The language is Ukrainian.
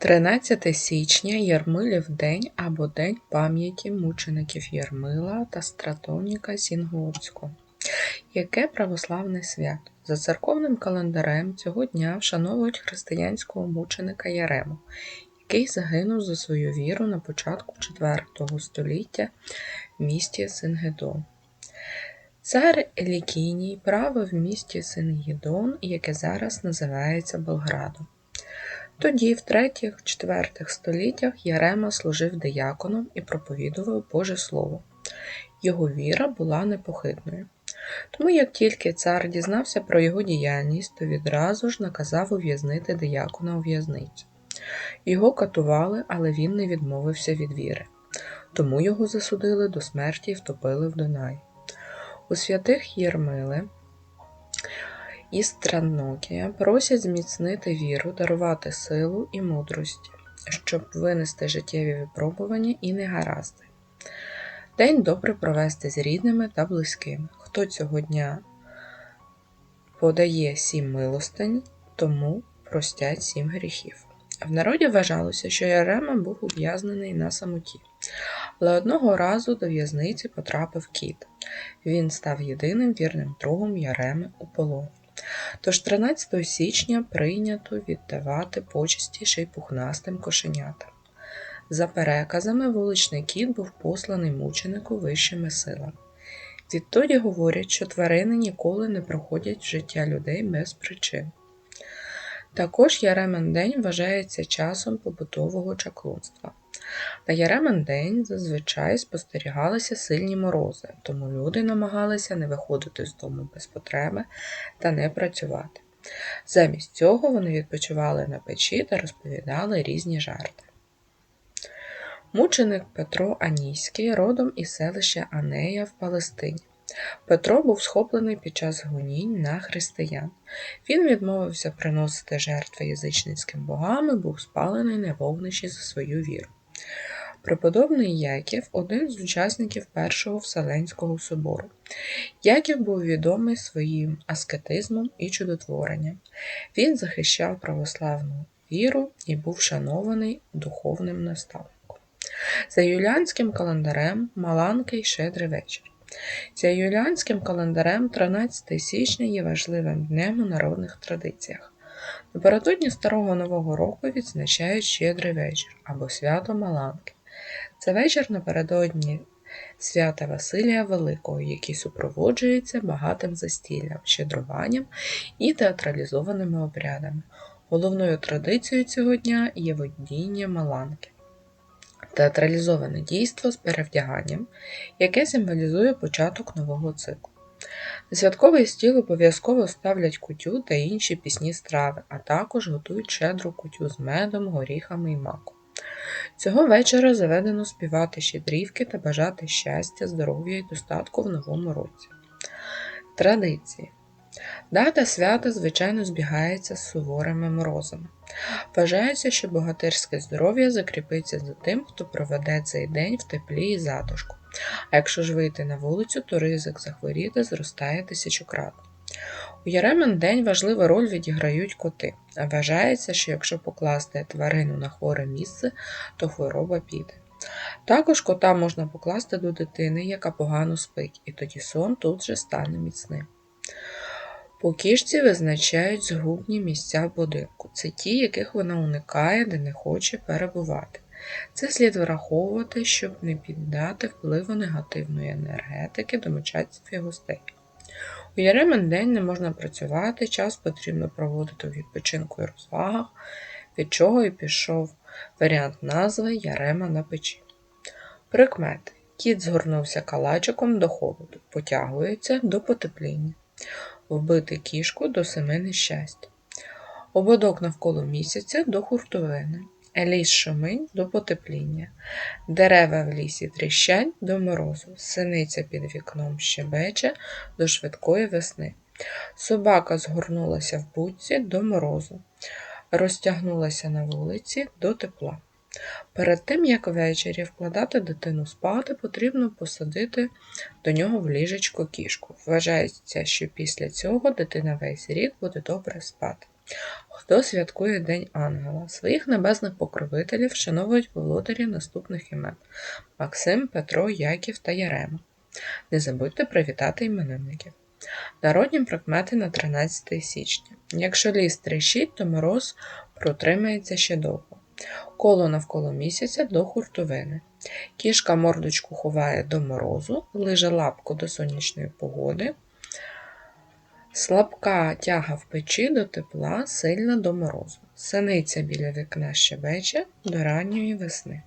13 січня Ярмилів день або День пам'яті мучеників Ярмила та Стратоніка Зінгорського. Яке православне свято? За церковним календарем цього дня вшановують християнського мученика Ярему, який загинув за свою віру на початку IV століття в місті Сингедон. Цар Елікіній правив в місті Сингідон, яке зараз називається Белградом. Тоді, в третіх-четвертих століттях, Ярема служив дияконом і проповідував Боже Слово. Його віра була непохитною. Тому, як тільки цар дізнався про його діяльність, то відразу ж наказав ув'язнити диякона у в'язницю. Його катували, але він не відмовився від віри. Тому його засудили до смерті і втопили в Дунаї. У святих Єрмили і Странокія просять зміцнити віру, дарувати силу і мудрості, щоб винести життєві випробування і негаразди. День добре провести з рідними та близькими. Хто цього дня подає сім милостинь, тому простять сім гріхів. В народі вважалося, що Ярема був ув'язнений на самоті, але одного разу до в'язниці потрапив кіт. Він став єдиним вірним другом Яреми у полоні. Тож 13 січня прийнято віддавати почесті ще й пухнастим кошенятам. За переказами, вуличний кіт був посланий мученику вищими силами. Відтоді говорять, що тварини ніколи не проходять в життя людей без причин. Також Яремен день вважається часом побутового чаклунства. На Яремен день зазвичай спостерігалися сильні морози, тому люди намагалися не виходити з дому без потреби та не працювати. Замість цього вони відпочивали на печі та розповідали різні жарти. Мученик Петро Аніський родом із селища Анея в Палестині. Петро був схоплений під час гонінь на християн. Він відмовився приносити жертви язичницьким богам і був спалений на вогнищі за свою віру. Преподобний Яків один з учасників Першого Вселенського собору. Яків був відомий своїм аскетизмом і чудотворенням. Він захищав православну віру і був шанований духовним наставником. За юліанським календарем Маланкий щедрий вечір. За юліанським календарем 13 січня є важливим днем у народних традиціях. Напередодні Старого Нового року відзначають щедрий вечір або свято Маланки. Це вечір напередодні свята Василія Великого, який супроводжується багатим застіллям, щедруванням і театралізованими обрядами. Головною традицією цього дня є водіння Маланки. Театралізоване дійство з перевдяганням, яке символізує початок нового циклу. На святковий стіл обов'язково ставлять кутю та інші пісні страви, а також готують щедру кутю з медом, горіхами і маком. Цього вечора заведено співати щедрівки та бажати щастя, здоров'я і достатку в новому році. Традиції Дата свята, звичайно, збігається з суворими морозами. Вважається, що богатирське здоров'я закріпиться за тим, хто проведе цей день в теплі і затишку. А якщо ж вийти на вулицю, то ризик захворіти зростає тисячократно. У Яремен день важливу роль відіграють коти. Вважається, що якщо покласти тварину на хворе місце, то хвороба піде. Також кота можна покласти до дитини, яка погано спить, і тоді сон тут же стане міцним. По кішці визначають згубні місця будинку. Це ті, яких вона уникає, де не хоче перебувати. Це слід враховувати, щоб не піддати впливу негативної енергетики домочадців і гостей. У Яремен день не можна працювати, час потрібно проводити у відпочинку і розвагах, від чого і пішов варіант назви Ярема на печі. Прикмети. Кіт згорнувся калачиком до холоду, потягується до потепління вбити кішку до семи нещасть, ободок навколо місяця до хуртовини, ліс шуминь до потепління, дерева в лісі тріщать до морозу, синиця під вікном щебече до швидкої весни. Собака згорнулася в будці до морозу, розтягнулася на вулиці до тепла. Перед тим, як ввечері вкладати дитину спати, потрібно посадити до нього в ліжечко кішку. Вважається, що після цього дитина весь рік буде добре спати. Хто святкує День Ангела? Своїх небесних покровителів вшановують володарі наступних імен Максим, Петро, Яків та Ярема. Не забудьте привітати іменинників. Народні прикмети на 13 січня. Якщо ліс тріщить, то мороз протримається ще довго. Коло навколо місяця до хуртовини. Кішка мордочку ховає до морозу, лиже лапку до сонячної погоди. Слабка тяга в печі до тепла, сильна до морозу. Синиця біля вікна щебече до ранньої весни.